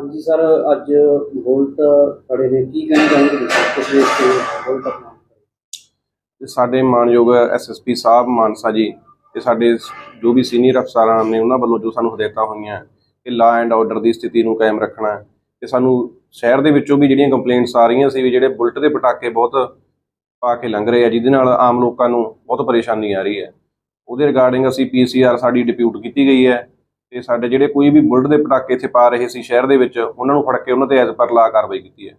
ਹਾਂਜੀ, ਸਰ, ਅੱਜ ਬੋਲਟ ਖੜੇ ਨੇ। ਕੀ ਕਹਿਣਾ ਚਾਹੁੰਦੇ ਤੁਸੀਂ? ਕਿਸ ਵੇਸ ਤੇ ਬੋਲਟ ਆਪਣਾ ਤੇ ਸਾਡੇ ਮਾਨਯੋਗ ਐਸਐਸਪੀ ਸਾਹਿਬ ਮਾਨਸਾ ਜੀ ਤੇ ਸਾਡੇ ਜੋ ਵੀ ਸੀਨੀਅਰ ਅਫਸਰਾਂ ਨੇ ਉਹਨਾਂ ਵੱਲੋਂ ਜੋ ਸਾਨੂੰ ਹਦਾਇਤਾਂ ਹੋਈਆਂ ਕਿ ਲਾ ਐਂਡ ਆਰਡਰ ਦੀ ਸਥਿਤੀ ਨੂੰ ਕਾਇਮ ਰੱਖਣਾ ਹੈ ਤੇ ਸਾਨੂੰ ਸ਼ਹਿਰ ਦੇ ਵਿੱਚੋਂ ਵੀ ਜਿਹੜੀਆਂ ਕੰਪਲੇਂਟਸ ਆ ਰਹੀਆਂ ਸੀ ਵੀ ਜਿਹੜੇ ਬੁਲਟ ਦੇ ਪਟਾਕੇ ਬਹੁਤ ਪਾ ਕੇ ਲੰਘ ਰਹੇ ਆ, ਜਿਹਦੇ ਨਾਲ ਆਮ ਲੋਕਾਂ ਨੂੰ ਬਹੁਤ ਪਰੇਸ਼ਾਨੀ ਆ ਰਹੀ ਹੈ। ਉਹਦੇ ਰਿਗਾਰਡਿੰਗ ਅਸੀਂ ਪੀਸੀਆਰ ਸਾਡੀ ਡਿਪਿਊਟ ਕੀਤੀ ਗਈ ਹੈ। ਤੇ ਸਾਡੇ ਜਿਹੜੇ ਕੋਈ ਵੀ ਬੁਲਟ ਦੇ ਪਟਾਕੇ ਇੱਥੇ ਪਾ ਰਹੇ ਸੀ ਸ਼ਹਿਰ ਦੇ ਵਿੱਚ, ਉਹਨਾਂ ਨੂੰ ਫੜ ਕੇ ਉਹਨਾਂ ਤੇ ਐਜ਼ ਪਰ ਲਾ ਕਾਰਵਾਈ ਕੀਤੀ ਹੈ।